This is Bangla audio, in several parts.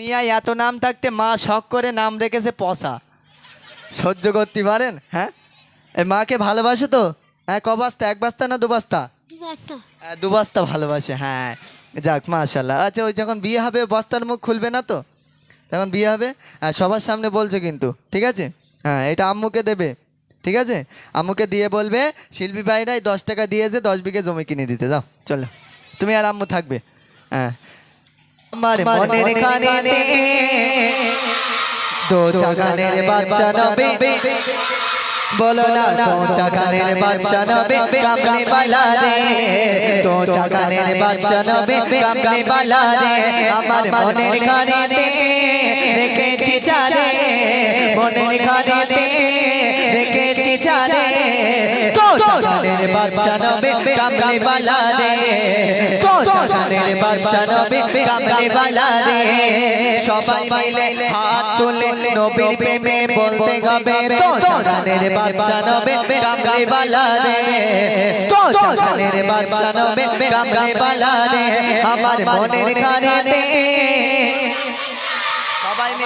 দুনিয়ায় এত নাম থাকতে মা শখ করে নাম রেখেছে পসা সহ্য করতে পারেন হ্যাঁ? এই মাকে ভালোবাসে তো? হ্যাঁ ক বস্তা এক বস্তা না দু বস্তা? হ্যাঁ, দু বস্তা ভালোবাসে হ্যাঁ। যাক মাশাল্লাহ আচ্ছা ওই যখন বিয়ে হবে বস্তার মুখ খুলবে না তো? তখন বিয়ে হবে? হ্যাঁ সবার সামনে বলছে কিন্তু ঠিক আছে? হ্যাঁ এটা আম্মুকে দেবে ঠিক আছে? আম্মুকে দিয়ে বলবে শিল্পী ভাইরাই দশ টাকা দিয়েছে দশ বিঘে জমি কিনে দিতে যাও চলো। তুমি আর আম্মু থাকবে হ্যাঁ। আমার মনের খানে দো চাকানের বাচ্চা নবে। বলো না তো চাকানের বাচ্চা নবে। কামড়ে বালা রে তো চাকানের বাচ্চা নবে। কামড়ে বালা রে আমার মনের খানে রেখেছি চারে মনের খানে রেখেছি তো চাকানের বাচ্চা নবে কামড়ে বালা রে তো চাকানের বাচ্চা নবে কামড়ে বালা রে সবাই মিলে হাত তুলে নবীর প্রেমে বলতে হবে তো চাকানের বাচ্চা নবে কামড়ে বালা রে তো চাকানের বাচ্চা নবে কামড়ে বালা রে আমার মনের খানে সবাই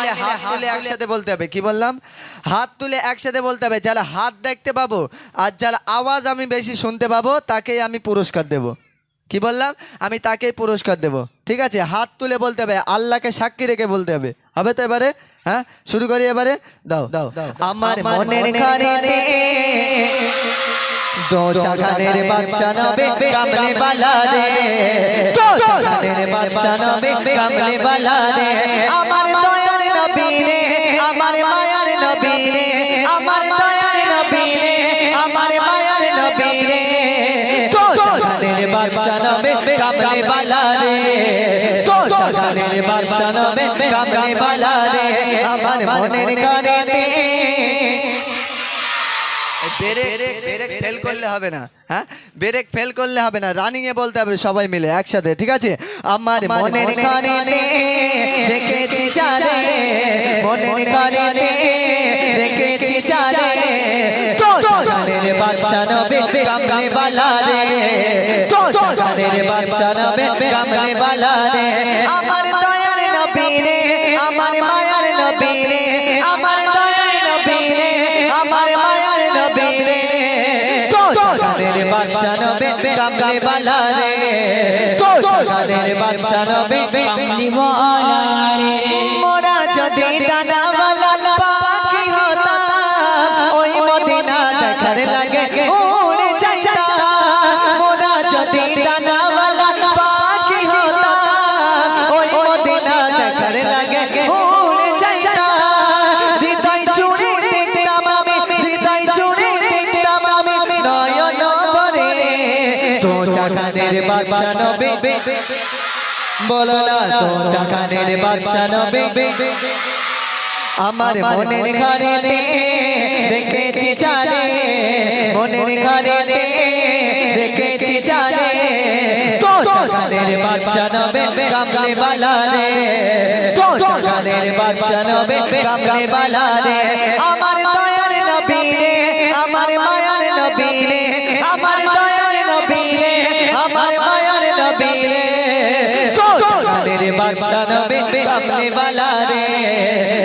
মিলে হাত তুলে একসাথে বলতে হবে কি বললাম? হাত তুলে একসাথে বলতে হবে যারা হাত দেখতে পাবো আর যার আওয়াজ আমি বেশি শুনতে পাবো তাকেই আমি পুরস্কার দেব। কি বললাম? আমি তাকেই পুরস্কার দেব। ঠিক আছে? হাত তুলে বলতে হবে আল্লাহকে সাক্ষী রেখে বলতে হবে। হবে তো এবারে? হ্যাঁ? শুরু করি এবারে? দাও দাও আমার মনের খানে দো চাকানের বাদশা নবে কামলে বালা রে। দো চাকানের বাদশা নবে কামলে বালা রে। আমার বালা রে। বাদশা বালা রে। আমার মনের কানে ব্রেক ব্রেক ফেল করলে হবে না হ্যাঁ? ব্রেক ফেল করলে হবে না রানিং এ বলতে হবে সবাই মিলে একসাথে ঠিক আছে? আমার মনের কানে রেখেছি চালে মনের কানে চালে তো চাকানের বাদশা নবে কামড়ে বালা রে। তো চাকানের বাদশা নবে কামড়ে বালা রে। আমার দয়ার নবী রে, আমার মায়ার নবী রে, আমার দয়ার নবী রে, আমার মায়ার নবী রে। তো চাকানের বাদশা নবে কামড়ে বালা রে। তো চাকানের বাদশা নবে কামলিওয়ালা রে। চাকানের বাদশা নবে। বলো না তো চাকানের বাদশা নবে। আমার মনের ঘরে রেখেছি চালে মনের ঘরে রেখেছি চালে তো চাকানের বাদশা নবে কামলে বালা রে তো চাকানের বাদশা নবে কামলে বালা রে আমার দয়ার নবী রে আমার মায়ার নবী রে আমার দয়ার নবী রে। বাদশা নবে রে।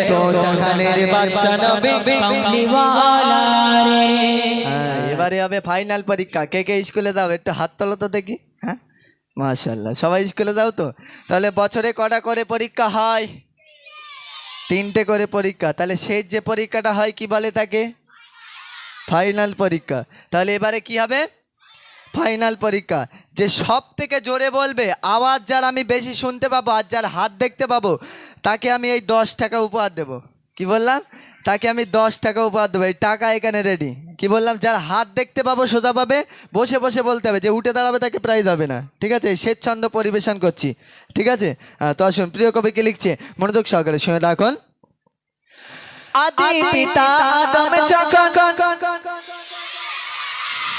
তো চাকানের বাদশা নবে রে। হ্যাঁ, এবারে হবে ফাইনাল পরীক্ষা। কে কে স্কুলে যাও? একটু হাত তোলো তো দেখি হ্যাঁ? মাশাল্লাহ সবাই স্কুলে যাও তো? তাহলে বছরে কটা করে পরীক্ষা হয়? তিনটে করে পরীক্ষা। তাহলে শেষ যে পরীক্ষাটা হয় কি বলে তাকে? ফাইনাল পরীক্ষা। তাহলে এবারে কি হবে? ফাইনাল পরীক্ষা যে সব থেকে জোরে বলবে আওয়াজ যার আমি বেশি শুনতে পাবো আর যার হাত দেখতে পাবো তাকে আমি এই দশ টাকা উপহার দেবো কি বললাম তাকে আমি দশ টাকা উপহার দেবো এই টাকা এখানে রেডি কি বললাম যার হাত দেখতে পাবো সোজা পাবে বসে বসে বলতে হবে যে উঠে দাঁড়াবে তাকে প্রাইজ হবে না ঠিক আছে স্বেচ্ছন্দ পরিবেশন করছি ঠিক আছে হ্যাঁ, তো আসুন প্রিয় কবিকে লিখছে মনোযোগ সহকারে শুনে দেখুন আদি পিতা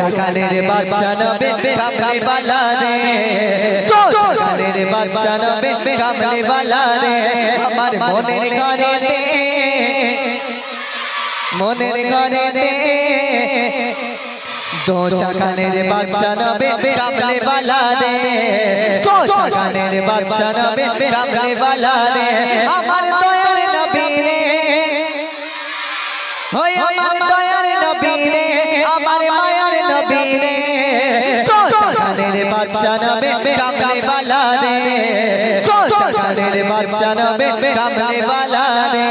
দিও রে তো চাকানের বাদশা নবে কামলে বালা রে তো চাকানের বাদশা নবে কামলে বালা রে আমার মনের ঘরে দে মনের ঘরে দে দো চাকানের বাদশা নবে কামলে বালা রে দো চাকানের বাদশা নবে কামলে বালা রে আমার দয়াল নবী বাদশা নামে কামলে বালা রে চাকানের বাদশা নামে কামলে বালা রে।